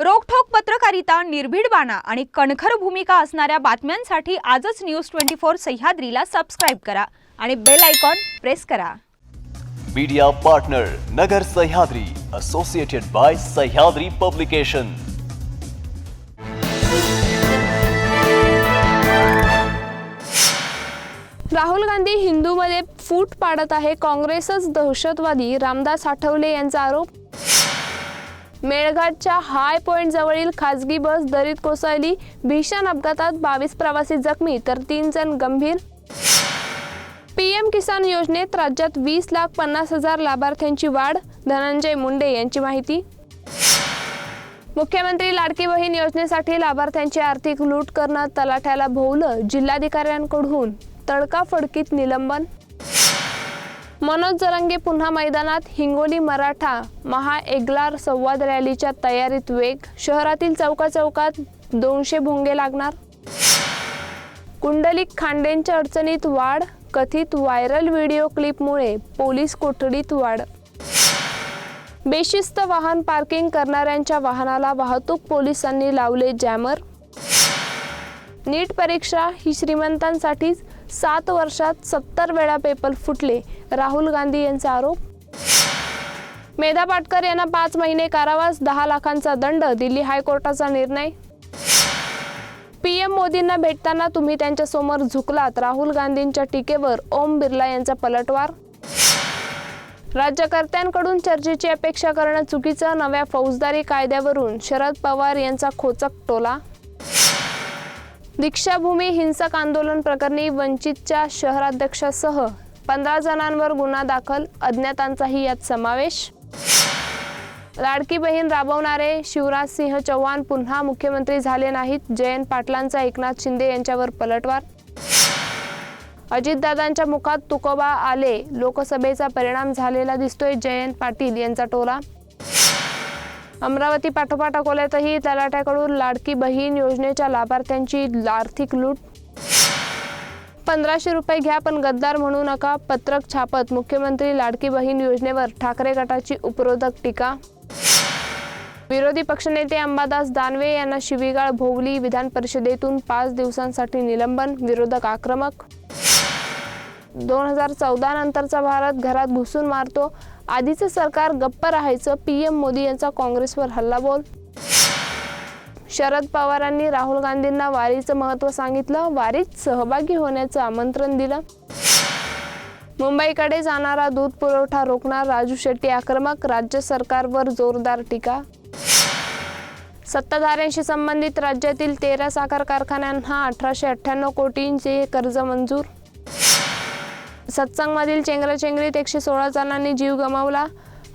रोखठोक पत्रकारिता निर्भीड बाणा आणि कणखर भूमिका असणाऱ्या बातम्यांसाठी आजच न्यूज ट्वेंटी फोर सह्याद्रीला सबस्क्राईब करा आणि बेल आयकॉन प्रेस करा. Media partner Nagar Sahyadri associated by Sahyadri publication Rahul Gandhi हिंदूमध्ये फूट पाडत आहे काँग्रेसच दहशतवादी रामदास आठवले यांचा आरोप? मेळघाटच्या हाय पॉइंट जवळील खासगी बस दरीत कोसळली. भीषण अपघातात बावीस प्रवासी जखमी तर तीन जण गंभीर. पीएम किसान योजनेत राज्यात वीस लाख पन्नास हजार लाभार्थ्यांची वाढ. धनंजय मुंडे यांची माहिती. मुख्यमंत्री लाडकी बहीण योजनेसाठी लाभार्थ्यांची आर्थिक लूट करणं तलाठ्याला भोवलं. जिल्हाधिकाऱ्यांकडून तडकाफडकीत निलंबन मनोज जरंगे पुन्हा मैदानात हिंगोली मराठा महाएग्लार संवाद रॅलीच्या तयारीत वेग शहरातील चौका चौकात दोनशे भोंगे लागणार. कुंडलिक खांडेंच्या अडचणीत वाढ कथित व्हायरल व्हिडिओ क्लिपमुळे पोलीस कोठडीत वाढ. बेशिस्त वाहन पार्किंग करणाऱ्यांच्या वाहनाला वाहतूक पोलिसांनी लावले जॅमर. नीट परीक्षा ही श्रीमंतांसाठीच सात वर्षात सत्तर वेळा पेपर फुटले राहुल गांधी यांचा आरोप. मेधा पाटकर यांना पाच महिने कारावास दहा लाखांचा दंड दिल्ली हायकोर्टाचा निर्णय. पीएम मोदींना भेटताना तुम्ही त्यांच्यासमोर झुकलात राहुल गांधींच्या टीकेवर ओम बिर्ला यांचा पलटवार. राज्यकर्त्यांकडून चर्चेची अपेक्षा करणं चुकीचं नव्या फौजदारी कायद्यावरून शरद पवार यांचा खोचक टोला. दीक्षाभूमी हिंसक आंदोलन प्रकरणी वंचितच्या शहराध्यक्षासह पंधरा जणांवर गुन्हा दाखल अज्ञातांचाही यात समावेश. लाडकी बहीण राबवणारे शिवराज सिंह चौहान पुन्हा मुख्यमंत्री झाले नाहीत जयंत पाटलांचा एकनाथ शिंदे यांच्यावर पलटवार. अजितदादांच्या मुखात तुकोबा आले लोकसभेचा परिणाम झालेला दिसतोय जयंत पाटील यांचा टोला. अमरावती पाठोपाठ अकोल्यातही तलाट्याकडून लाडकी बहीण योजनेच्या लाभार्थ्यांची आर्थिक लूट. पंधराशे रुपये घ्या पण गद्दार म्हणू नका. पत्रक छापत मुख्यमंत्री लाडकी बहीण योजनेवर ठाकरे गटाची उपरोधक टीका. विरोधी पक्षनेते अंबादास दानवे यांना शिवीगाळ भोवली विधान परिषदेतून पाच दिवसांसाठी निलंबन विरोधक आक्रमक. दोन हजार चौदा नंतरचा भारत घरात घुसून मारतो. आधीचं सरकार गप्प राहायचं पीएम मोदी यांचा काँग्रेसवर हल्लाबोल. शरद पवारांनी राहुल गांधींना वारीचं महत्त्व सांगितलं वारीत सहभागी होण्याचं आमंत्रण दिलं. मुंबईकडे जाणारा दूध पुरवठा रोखणार राजू शेट्टी आक्रमक राज्य सरकारवर जोरदार टीका. सत्ताधाऱ्यांशी संबंधित राज्यातील तेरा साखर कारखान्यांना अठराशे अठ्ठ्याण्णव कोटींचे कर्ज मंजूर. सत्संगमधील चेंगराचेंगरीत एकशे सोळा जणांनी जीव गमावला.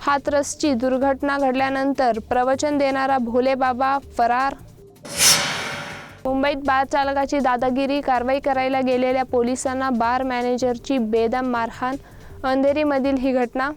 हातरसची दुर्घटना घडल्यानंतर प्रवचन देणारा भोले बाबा फरार. मुंबईत बार चालकाची दादागिरी कारवाई करायला गेलेल्या पोलिसांना बार मॅनेजरची बेदम मारहाण अंधेरीमधील ही घटना